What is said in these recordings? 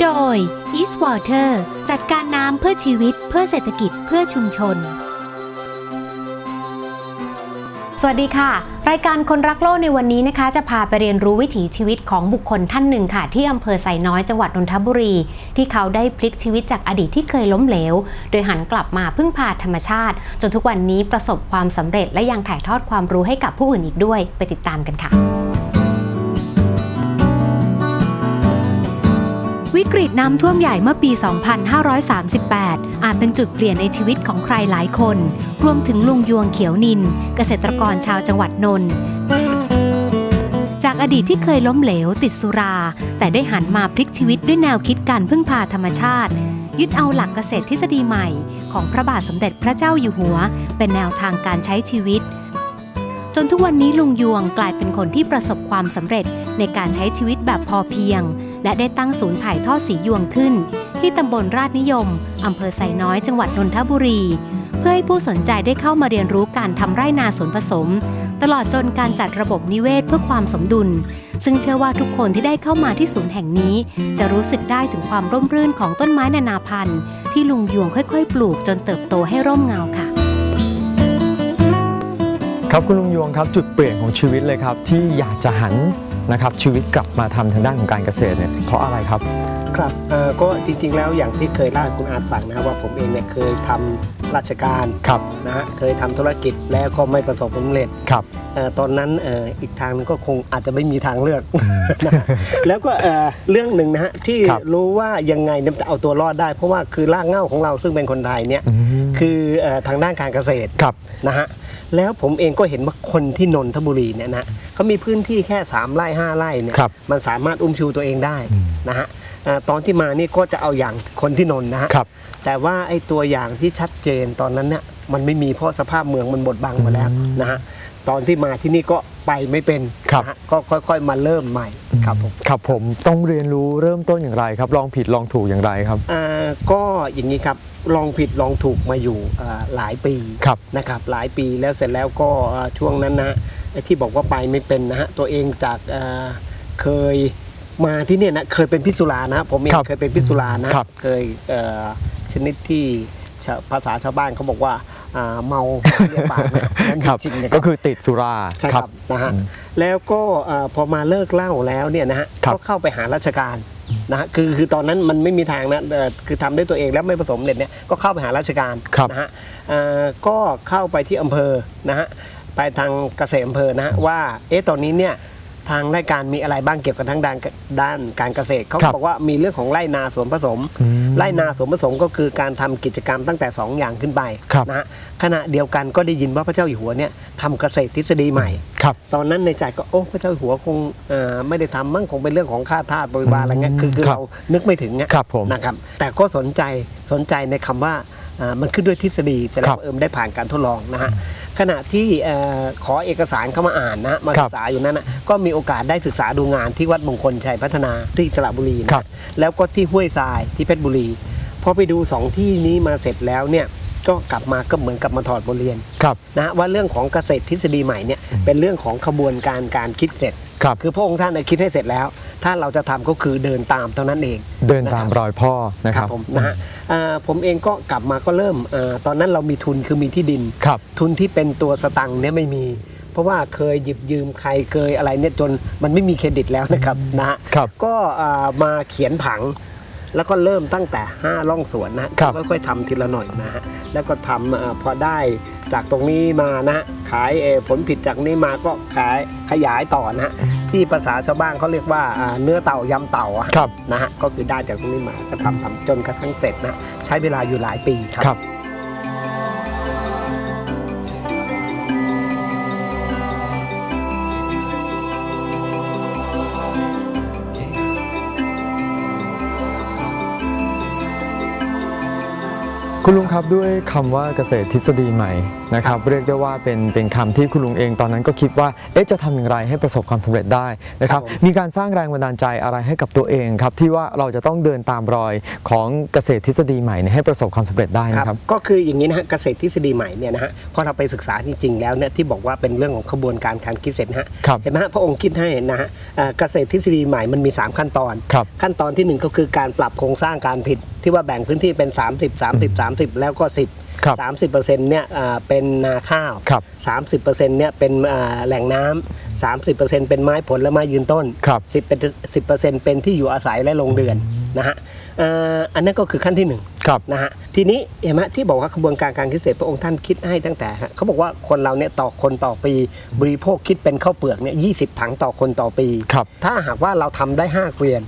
โดย East Water จัดการน้ำเพื่อชีวิต เพื่อเศรษฐกิจเพื่อชุมชน สวัสดีค่ะ รายการคนรักโลกในวันนี้นะคะ จะพาไปเรียนรู้วิถีชีวิตของบุคคลท่านหนึ่งค่ะ ที่อำเภอไซน้อยจังหวัดนนทบุรี ที่เขาได้พลิกชีวิตจากอดีตที่เคยล้มเหลว โดยหันกลับมาพึ่งพาธรรมชาติ จนทุกวันนี้ประสบความสำเร็จและยังถ่ายทอดความรู้ให้กับผู้อื่นอีกด้วย ไปติดตามกันค่ะ วิกฤตน้ำท่วมใหญ่เมื่อปี 2538 อาจเป็นจุดเปลี่ยนในชีวิตของใครหลายคน รวมถึงลุงยวงเขียวนิน เกษตรกรชาวจังหวัดนนท์จากอดีตที่เคยล้มเหลวติดสุรา แต่ได้หันมาพลิกชีวิตด้วยแนวคิดการพึ่งพาธรรมชาติ ยึดเอาหลักเกษตรทฤษฎีใหม่ ของพระบาทสมเด็จพระเจ้าอยู่หัว เป็นแนวทางการใช้ชีวิต จนทุกวันนี้ลุงยวงกลายเป็นคนที่ประสบความสำเร็จในการใช้ชีวิตแบบพอเพียง และได้ตั้งศูนย์ถ่ายทอดสียวงขึ้น ที่ตำบลราชนิยมอำเภอไซน้อยจังหวัดนนทบุรี เพื่อให้ผู้สนใจได้เข้ามาเรียนรู้การทำไร่นาสวนผสม ตลอดจนการจัดระบบนิเวศเพื่อความสมดุล ซึ่งเชื่อว่าทุกคนที่ได้เข้ามาที่ศูนย์แห่งนี้ จะรู้สึกได้ถึงความร่มรื่นของต้นไม้นานาพันธุ์ ที่ลุงยวงค่อย ๆ ปลูกจนเติบโตให้ร่มเงาค่ะครับคุณลุงยวงครับจุดเปลี่ยนของชีวิตเลยครับ ที่อยากจะหัน นะครับชีวิตกลับมาทำทางด้านของการเกษตรเนี่ยเพราะอะไรครับครับเอ่อก็จริงๆ แล้วอย่างที่เคยเล่าให้คุณอาจฟังนะครับว่าผมเองเนี่ยเคยทำราชการครับนะฮะเคยทำธุรกิจแล้วก็ไม่ประสบผลสำเร็จครับเอ่อตอนนั้นเอ่ออีกทางหนึงก็คงอาจจะไม่มีทางเลือกนะฮะแล้วก็เอ่อเรื่องหนึ่งนะฮะที่ครับรู้ว่ายังไงเนี่ยจะเอาตัวรอดได้ เพราะว่าคือรากเหง้าของเราซึ่งเป็นคนไทยเนี่ยอืมคือเอ่อทางด้านการเกษตรครับนะฮะ แล้วผมเองก็เห็นว่าคนที่นนทบุรีเนี่ยนะเขามีพื้นที่แค่ 3 ไร่ 5 ไร่เนี่ยครับมันสามารถอุ้มชูตัวเองได้อืมนะฮะเอ่อตอนที่มานี่ก็จะเอาอย่างคนที่นนท์นะฮะครับแต่ว่าไอ้ตัวอย่างที่ชัดเจนตอนนั้นเนี่ยมันไม่มีเพราะสภาพเมืองมันบดบังมาแล้วอืมนะฮะตอนที่มาที่นี่ก็ไปไม่เป็นครับนะฮะก็ค่อย ๆ มาเริ่มใหม่ ครับผมครับผมต้องเรียนรู้เริ่มต้นอย่างไรครับ ลองผิดลองถูกอย่างไรครับอ่าก็อย่างนี้ครับลองผิดลองถูกมาอยู่อ่าหลายปีครับนะครับหลายปีแล้วเสร็จแล้วก็อ่าช่วงนั้นนะฮะไอ้ที่บอกว่าไปไม่เป็นนะฮะตัวเองจากอ่าเคยมาที่เนี่ยนะเคยเป็นพิษสุรานะฮะผมเองครับเคยเป็นพิษสุรานะครับเคยเอ่อชนิดที่ชาวภาษาชาวบ้านเขาบอกว่าอ่า เมาเรียกปากนะครับนั่นครับจริงๆนะก็คือติดสุราใช่ครับนะฮะอืมแล้วก็อ่าพอมาเลิกเหล้าแล้วเนี่ยนะฮะครับก็เข้าไปหาราชการนะฮะคือคือตอนนั้นมันไม่มีทางนะเอ่อคือทำด้วยตัวเองแล้วไม่ประสบความสำเร็จเนี่ยก็เข้าไปหาราชการครับนะฮะเอ่อก็เข้าไปที่อำเภอนะฮะไปทางเกษตรอำเภอนะฮะว่าเอ๊ะตอนนี้เนี่ย ทางรายการมีอะไรบ้างเกี่ยวกับทั้งด้านด้านการเกษตรเขาครับบอกว่ามีเรื่องของไร่นาสวนผสมอืมไร่นาสวนผสมก็คือการทำกิจกรรมตั้งแต่ 2 อย่างขึ้นไปครับนะฮะขณะเดียวกันก็ได้ยินว่าพระเจ้าอยู่หัวเนี่ยทำเกษตรทฤษฎีใหม่ครับตอนนั้นในใจก็โอ้พระเจ้าอยู่หัวคงเอ่อไม่ได้ทำมั่งคงเป็นเรื่องของข้าทาสบริวารอะไรเงี้ยคือคือครับเรานึกไม่ถึงเนี่ยครับผมนะครับแต่ก็สนใจสนใจในคำว่าอ่ามันขึ้นด้วยทฤษฎีแต่แล้ครัวบเอิมได้ผ่านการทดลองนะฮะ ขณะที่เอ่อขอเอกสารเข้ามาอ่านนะฮะมาครัศึบกษาอยู่นั้นนะก็มีโอกาสได้ศึกษาดูงานที่วัดมงคลชัยพัฒนาที่สระบุรีนะครับแล้วก็ที่ห้วยทรายที่เพชรบุรีพอไปดูสองที่นี้มาเสร็จแล้วเนี่ยก็กลับมาก็เหมือนกับมาถอดบทเรียนครับนะฮะว่าเรื่องของเกษตรทฤษฎีใหม่เนี่ยเป็นเรื่องของขบวนการการคิดเสร็จครับคือพระองค์ท่านน่ะคิดให้เสร็จแล้ว ถ้าเราจะทำก็คือเดินตามเท่านั้นเอง เดินตามะคบรอยพ่อนะคครัรับบผมนะฮะอ่าผมเองก็กลับมาก็เริ่มอาตอนนั้นเรามีทุนคือมีที่ดินครับทุนที่เป็นตัวสตังค์เนี่ยไม่มี เพราะว่าเคยหยิบยืมใครเคยอะไรเนี่ยจนมันไม่มีเครดิตแล้วนะครับนะฮะครับก็อ่ามาเขียนผังแล้วก็เริ่มตั้งแต่ 5 ร่องสวนนะฮะครับค่อยๆทำทีละหน่อยนะฮะ แล้วก็ทำอาพอได้ จากตรงนี้มานะฮะขายเอ่อผลผิดจากนี้มาก็ขายขยายต่อนะฮะที่ภาษาชาวบ้านเขาเรียกว่าอ่าเนื้อเต่ายำเต่าอะครับนะฮะก็คือได้จากตรงนี้มาก็ทำทำจนกระทั่งเสร็จนะใช้เวลาอยู่หลายปีครับ ครับคุณลุงครับด้วยคำว่าเกษตรทฤษฎีใหม่นะครับเรียกได้ว่าเป็นเป็นคำที่คุณลุงเองตอนนั้นก็คิดว่าเอ๊ะจะทำอย่างไรให้ประสบความสำเร็จได้นะครับครับผมมีการสร้างแรงบันดาลใจอะไรให้กับตัวเองครับที่ว่าเราจะต้องเดินตามรอยของเกษตรทฤษฎีใหม่เนี่ยให้ประสบความสำเร็จได้ครับนะครับก็คืออย่างนี้นะฮะเกษตรทฤษฎีใหม่เนี่ยนะฮะพอเราไปศึกษาจริงๆแล้วเนี่ยที่บอกว่าเป็นเรื่องของขบวนการการคิดเสร็จนะฮะครับเห็นไหมฮะพระองค์คิดให้นะฮะเอ่อเกษตรทฤษฎีใหม่มันมี 3 ขั้นตอนครับขั้นตอนที่ 1 ก็คือการปรับโครงสร้างการผลิตที่ว่าแบ่งพื้นที่เป็น 30 30 30 แล้วก็ 10 ครับ30เปอร์เซ็นต์เนี่ยอ่าเป็นนาข้าว ครับ30เปอร์เซ็นต์เนี่ยเป็นอ่าแหล่งน้ำ30เปอร์เซ็นต์เป็นไม้ผลและไม้ยืนต้น ครับ 10เป็น10เปอร์เซ็นต์เป็นที่อยู่อาศัยและโรงเรือนนะฮะเอ่ออันนั้นก็คือขั้นที่หนึ่ง ครับ นะฮะทีนี้เห็นไหมที่บอกว่าขบวนการการเกษตรพระองค์ท่านคิดให้ตั้งแต่ฮะเขาบอกว่าคนเราเนี่ยต่อคนต่อปีบริโภคคิดเป็นข้าวเปลือกเนี่ยยีถังต่อคนต่อปี ครับถ้าหากว่าเราทำได้ 5 เกวียน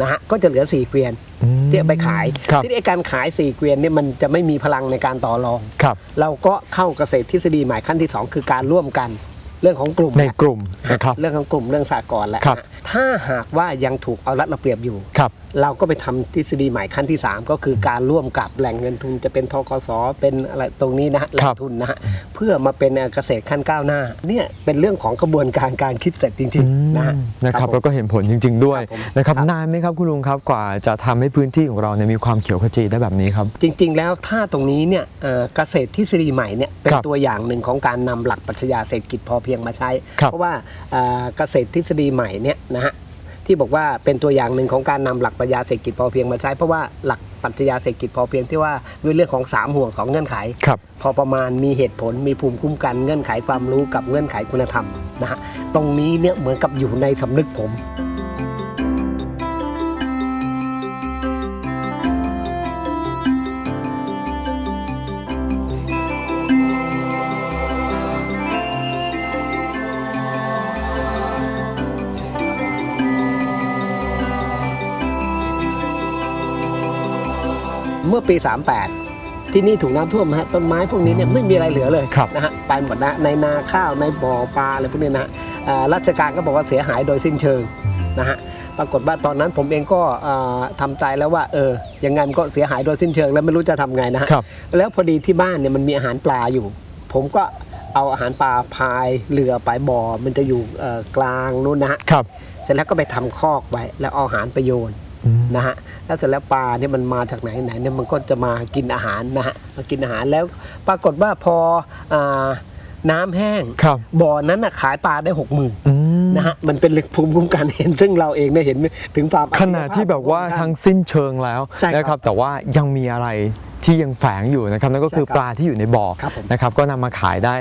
นะฮะก็จะเหลือ 4 เกวียนอืม ที่เอาไปขายครับที่ไอ้การขาย4เกวียนเนี่ยมันจะไม่มีพลังในการต่อรองครับเราก็เข้าเกษตรทฤษฎีใหม่ขั้นที่ 2 คือการร่วมกันเรื่องของกลุ่มในกลุ่มนะครับเรื่องของกลุ่มเรื่องสากลแหละครับฮะถ้าหากว่ายังถูกเอารัดเราเปรียบอยู่ครับ เราก็ไปทำทฤษฎีใหม่ขั้นที่ 3 ก็คือการร่วมกับแหล่งเงินทุนจะเป็นทกสเป็นอะไรตรงนี้นะฮะแหล่ครังบทุนนะฮะเพื่อมาเป็นเกษตรขั้นก้าวหน้าเนี่ยเป็นเรื่องของกระบวนการการคิดเสร็จจริงๆนะฮะอืมนะครับผมแล้วก็เห็นผลจริง ๆ ด้วยครับผมนะครับครับนานไหมครับคุณลุงครับกว่าจะทำให้พื้นที่ของเราเนี่ยมีความเขียวขจีได้แบบนี้ครับจริง ๆ แล้วถ้าตรงนี้เนี่ยเอ่อเกษตรทฤษฎีใหม่เนี่ยเป็นครับตัวอย่างหนึ่งของการนำหลักปรัชญาเศรษฐกิจพอเพียงมาใช้ครับเพราะว่าเอ่อเกษตรทฤษฎีใหม่เนี่ยนะฮะ ที่บอกว่าเป็นตัวอย่างหนึ่งของการนำหลักปรัชญาเศรษฐกิจพอเพียงมาใช้เพราะว่าหลักปรัชญาเศรษฐกิจพอเพียงที่ว่าด้วยเรื่องของสามห่วงสองเงื่อนไข พอประมาณมีเหตุผลมีภูมิคุ้มกันเงื่อนไขความรู้กับเงื่อนไขคุณธรรมนะฮะตรงนี้เนี่ยเหมือนกับอยู่ในสำนึกผม มื่อปี 38 ที่นี่ถูกน้ำท่วมนะฮะต้นไม้พวกนี้เนี่ยไม่มีอะไรเหลือเลยครับนะฮะไปหมดนะในนาข้าวในบ่อปลาอะไรพวกนี้นะฮะอ่าราชการก็บอกว่าเสียหายโดยสิ้นเชิงนะฮะปรากฏว่าตอนนั้นผมเองก็อ่าทำใจแล้วว่าเออยังไงมันก็เสียหายโดยสิ้นเชิงแล้วไม่รู้จะทำไงนะฮะครับแล้วพอดีที่บ้านเนี่ยมันมีอาหารปลาอยู่ ผมก็เอาอาหารปลาพายเรือไปบ่อมันจะอยู่เอ่อกลางนู้นนะฮะครับเสร็จแล้วก็ไปทำคอกไว้แล้วเอาอาหารไปโยนอืม นะฮะแล้วเสร็จแล้วปลาเนี่ยมันมาจากไหนไหนเนี่ยมันก็จะมากินอาหารนะฮะมากินอาหารแล้วปรากฏว่าพออาน้ำแห้งครับบ่อนั้นน่ะขายปลาได้หกหมื่นอืมนะฮะมันเป็นภูมิคุ้มกันเห็น ซึ่งเราเองได้เห็นถึงความขณะที่แบบว่าอัจฉริยภทั้งสิ้นเชิงแล้วใช่ครับนะครับแต่ว่ายังมีอะไร ที่ยังแฝงอยู่นะครับนั่นก็คือใช่ครับปลาที่อยู่ในบ่อครับผมนะครับก็นำมาขายได้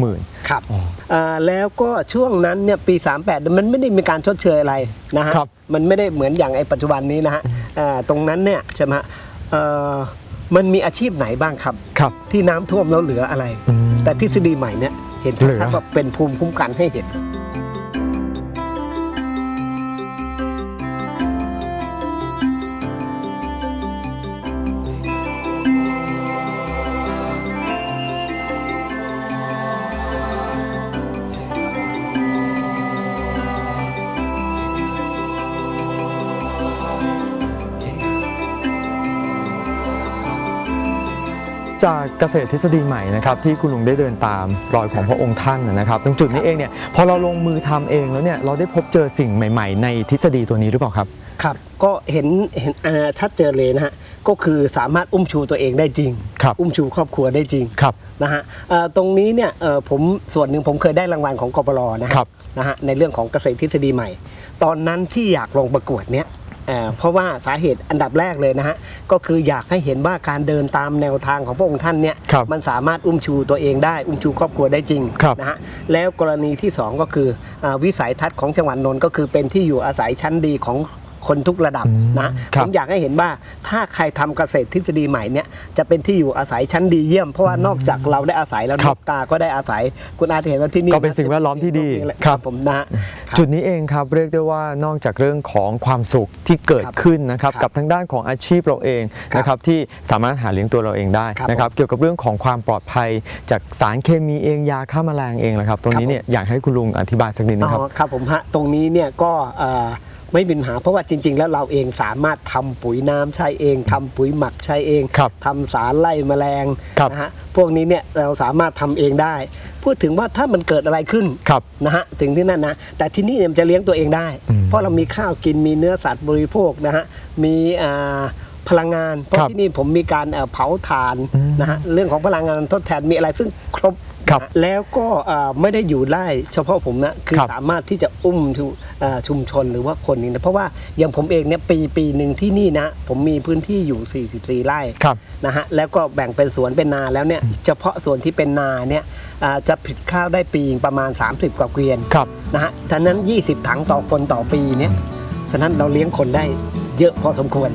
60,000ครับอ๋ออ่าแล้วก็ช่วงนั้นเนี่ยปี 38 มันไม่ได้มีการชดเชยอะไรนะฮะครับมันไม่ได้เหมือนอย่างไอ้ปัจจุบันนี้นะฮะอ่าตรงนั้นเนี่ยใช่ไหมฮะเอ่อมันมีอาชีพไหนบ้างครับครับที่น้ำท่วมแล้วเหลืออะไรอืมแต่ทฤษฎีใหม่เนี่ยเห็นเหลือชัดๆว่าเป็นภูมิคุ้มกันให้เห็น จากเกษตรทฤษฎีใหม่นะครับที่คุณลุงได้เดินตามรอยของพระองค์ท่านนะครับ ตรงจุดนี้เองเนี่ยพอเราลงมือทำเองแล้วเนี่ยเราได้พบเจอสิ่งใหม่ ๆ ในทฤษฎีตัวนี้หรือเปล่าครับครับก็เห็นเห็นอ่าชัดเจนเลยนะฮะก็คือสามารถอุ้มชูตัวเองได้จริงครับอุ้มชูครอบครัวได้จริงครับนะฮะเอ่อตรงนี้เนี่ยเอ่อผมส่วนหนึ่งผมเคยได้รางวัลของกปรนะฮะครับนะฮะในเรื่องของเกษตรทฤษฎีใหม่ ตอนนั้นที่อยากลงประกวดเนี่ย เอ่อเพราะว่าสาเหตุอันดับแรกเลยนะฮะก็คืออยากให้เห็นว่าการเดินตามแนวทางของพระองค์ท่านเนี่ยครับมันสามารถอุ้มชูตัวเองได้อุ้มชูครอบครัวได้จริงครับนะฮะแล้วกรณีที่สองก็คืออาวิสัยทัศน์ของจังหวัดนนท์ก็คือเป็นที่อยู่อาศัยชั้นดีของ คนทุกระดับอืมนะครับผมอยากให้เห็นว่าถ้าใครทำเกษตรทฤษฎีใหม่เนี่ยจะเป็นที่อยู่อาศัยชั้นดีเยี่ยม เพราะว่านอกจากเราได้อาศัยแล้วคนรับกตาก็ได้อาศัยคุณอาจะเห็นว่าที่นี่ก็เป็นสิ่งแวดล้อมที่ดีแหละครับผมนะฮะครับจุดนี้เองครับเรียกได้ว่านอกจากเรื่องของความสุขที่เกิดครับขึ้นนะครับครับกับทางด้านของอาชีพเราเองครับนะครับที่สามารถหาเลี้ยงตัวเราเองได้ครับนะครับเกี่ยวกับเรื่องของความปลอดภัย จากสารเคมีเองยาฆ่าแมลงเองนะครับตรงนี้ครับผมเนี่ยอยากให้คุณลุงอธิบายสักนิดนึงครับอ๋อครับผมฮะตรงนี้เนี่ยก็เอ่อ ไม่มีปัญหาเพราะว่าจริง ๆ แล้วเราเองสามารถทำปุ๋ยน้ำใช้เองทำปุ๋ยหมักใช้เองครับทำสารไล่แมลงครับนะฮะพวกนี้เนี่ยเราสามารถทำเองได้ พูดถึงว่าถ้ามันเกิดอะไรขึ้นครับนะฮะสิ่งที่นั่นนะแต่ที่นี่เนี่ยมันจะเลี้ยงตัวเองได้อืมเพราะเรามีข้าวกินมีเนื้อสัตว์บริโภคนะฮะมีอ่าพลังงานเพราะครับที่นี่ผมมีการเอ่อเผาถ่านอืมนะฮะเรื่องของพลังงานทดแทนมีอะไรซึ่งครบ ครับนะฮะแล้วก็อ่าไม่ได้อยู่ไล่เฉพาะผมนะ คือครับสามารถที่จะอุ้มทุอ่าชุมชนหรือว่าคนนี้นะเพราะว่าอย่างผมเองเนี่ยปีปีหนึ่งที่นี่นะ ผมมีพื้นที่อยู่ 44 ไร่ครับนะฮะแล้วก็แบ่งเป็นสวนเป็นนาแล้วเนี่ยเฉพาะส่วนที่เป็นนาเนี่ยอ่าจะผลิตข้าวได้ปีประมาณ 30 กว่าเกวียน ครับ นะฮะฉะนั้น 20 ถังต่อคนต่อปีเนี่ย ฉะนั้นเราเลี้ยงคนได้เยอะพอสมควร